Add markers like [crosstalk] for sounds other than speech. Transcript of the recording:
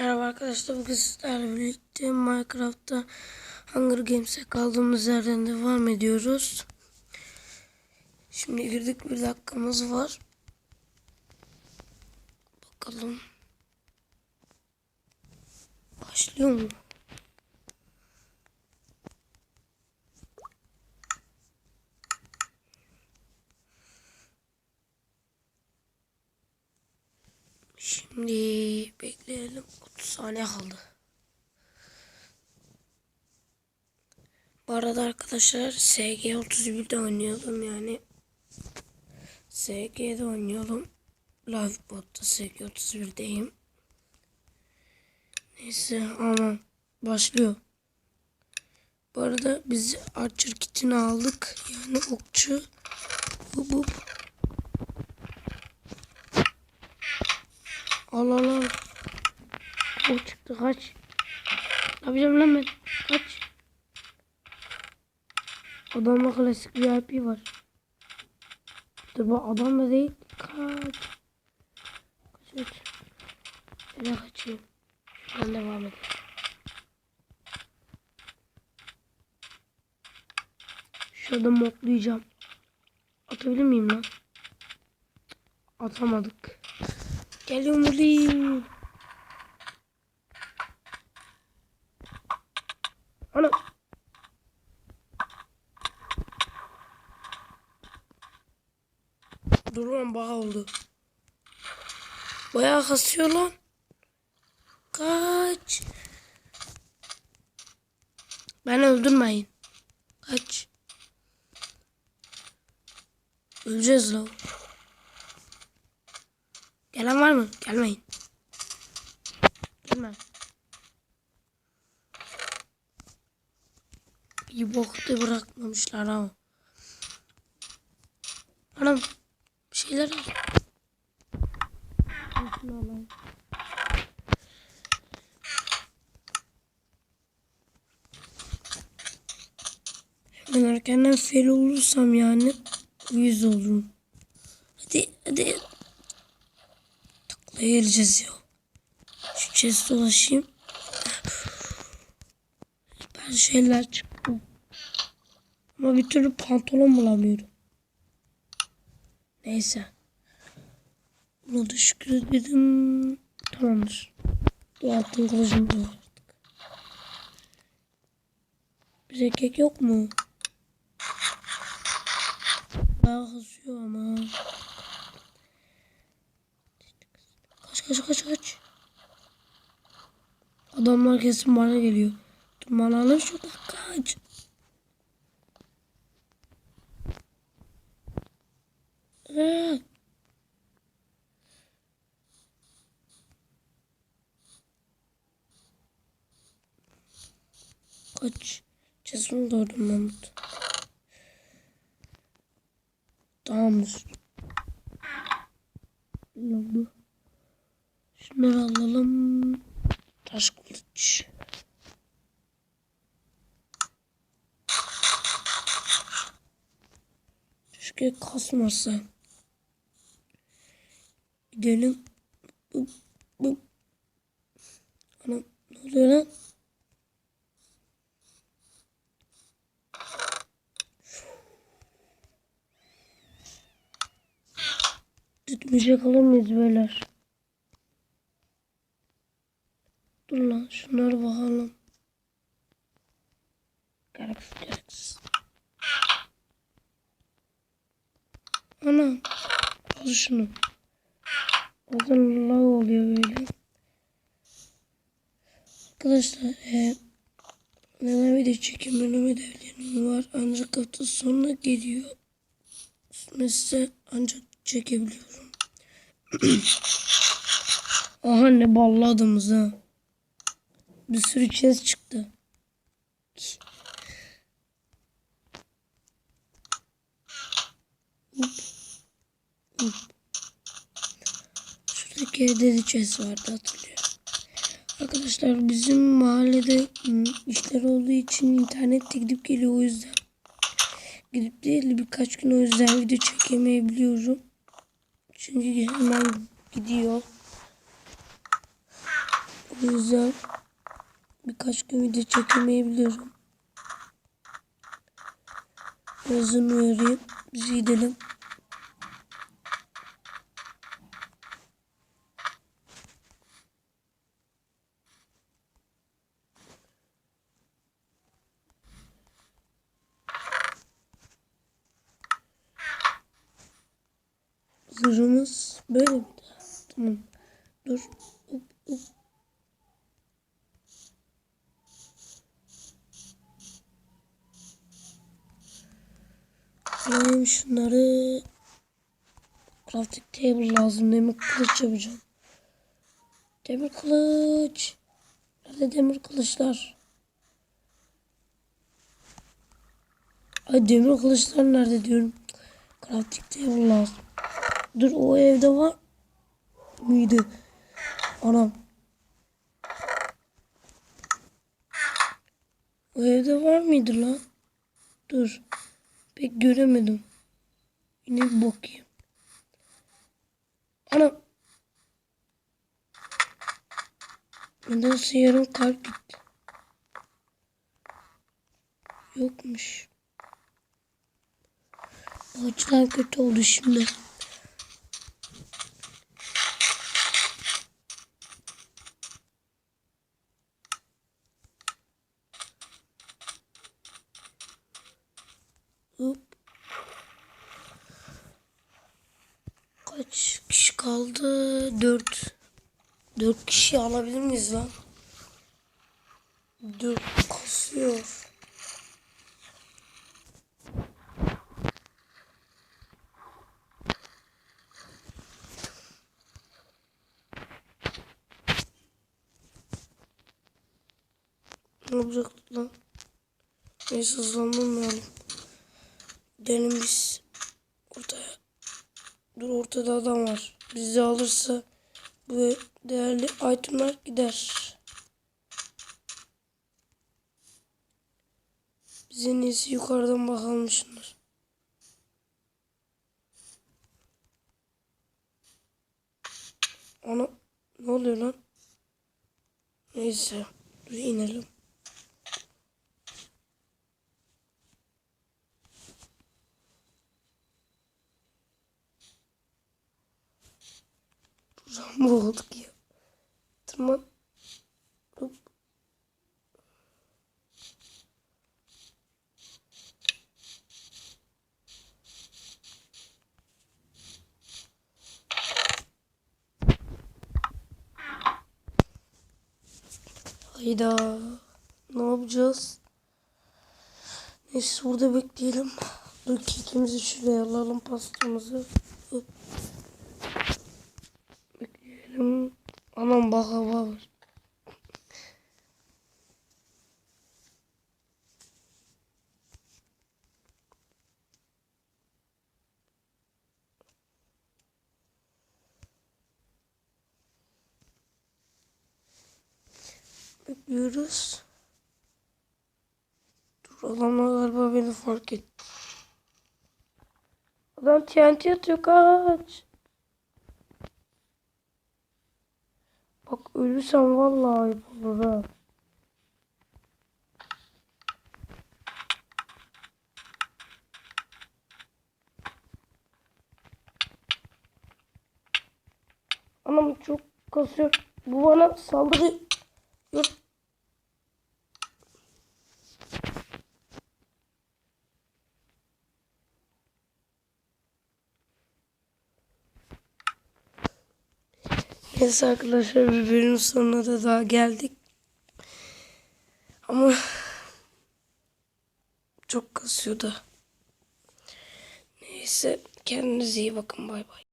Merhaba arkadaşlar bugün sizlerle birlikte Minecraft'ta Hunger Games'e kaldığımız yerden devam ediyoruz. Şimdi girdik bir dakikamız var. Bakalım. Başlıyor mu? Şimdi bekleyelim. 30 saniye kaldı. Bu arada arkadaşlar SG 31'de oynuyordum yani. SG'de oynuyorum. Livebot'ta SG 31'deyim. Neyse ama başlıyor. Bu arada biz Archer kitini aldık. Yani okçu. Bu bu. Al al al. O çıktı kaç. Ne yapacağım lan ben? Kaç. Adamla klasik VIP var. Dur bu adam da değil. Kaç. Kaç kaç. Nereye kaçayım? Şuradan devam edelim. Şurada moklayacağım. Atabilir miyim lan? Atamadık. Geliyorum bulayım. Ana. Dur lan bağ oldu. Bayağı kasıyor lan. Kaç. Ben öldürmeyin. Kaç. Öleceğiz lan. Gelen var mı? Gelmeyin. Gelme. İyi bokta bırakmamışlar ama. Anam bir şeyler al. Ben erkenden fel olursam yani yüz olurum. Hadi hadi. Taklaya geleceğiz ya. Şu chest dolaşayım. Şeyler çıktı. Ama bir türlü pantolon bulamıyorum. Neyse. Buna da şükür edelim. Tamamdır. Bu altın kılıcımı da aldık. Bir erkek yok mu? Daha kasıyor ama. Kaç kaç kaç kaç. Adamlar kesin bana geliyor. Dur bana alın şurada kaç. Ee. Kaç. Cesur doğdum Mahmut. Tamamdır. Ne oldu? Şunları alalım. Taş kılıç. Keşke kasmasa. Gidelim. Bu, bu. Anam ne oluyor lan? Tutmayacak alır mıyız beyler? Dur lan şunları bakalım. Ana. Al şunu. Bakın lag oluyor böyle. Arkadaşlar e, neden video çekimlerine ödevlerim var. Ancak hafta sonuna geliyor. Mesela ancak çekebiliyorum. [clears throat] Aha ne ballı adamız ha. Bir sürü chest çıktı. Hop. Hop. Şuradaki evde de chest vardı hatırlıyorum. Arkadaşlar bizim mahallede işler olduğu için internette gidip geliyor o yüzden. Gidip değil de birkaç gün o yüzden video çekemeyebiliyorum. Çünkü hemen gidiyor. Bu yüzden birkaç gün video çekemeyebilirim. Birazdan uyarayım. Biz gidelim. Zırhımız böyle mi? Tamam. Dur. Hop, hop. Alayım şunları. Crafting table lazım. Demir kılıç yapacağım. Demir kılıç. Nerede demir kılıçlar? Ay demir kılıçlar nerede diyorum. Crafting table lazım. Dur o evde var mıydı? Anam. O evde var mıydı lan? Dur. Pek göremedim. Yine bir bakayım. Anam. Nedense yarım kalp gitti. Yokmuş. Ağaçlar kötü oldu şimdi. Hop. Kaç kişi kaldı? Dört. Dört kişi alabilir miyiz lan? Dört kasıyor. Ne olacak lan? Neyse hızlandırmayalım. Gidelim biz ortaya. Dur ortada adam var. Bizi alırsa bu değerli itemler gider. Biz en iyisi yukarıdan bakalım şunlar. Ana ne oluyor lan? Neyse dur inelim. Rambo olduk ya. Tırman. Hop. Hayda. Ne yapacağız? Neyse burada bekleyelim. Dur kekimizi şuraya alalım pastamızı. Hop. Bekleyelim. Anam bak hava. Bekliyoruz. Dur adamlar galiba beni fark etti. Adam TNT atıyor kaç. Bak ölürsem vallahi ayıp olur ha. Anam çok kasıyor. Bu bana saldırıyor. Neyse arkadaşlar bir bölüm sonuna da daha geldik. Ama çok kasıyordu. Neyse kendinize iyi bakın bay bay.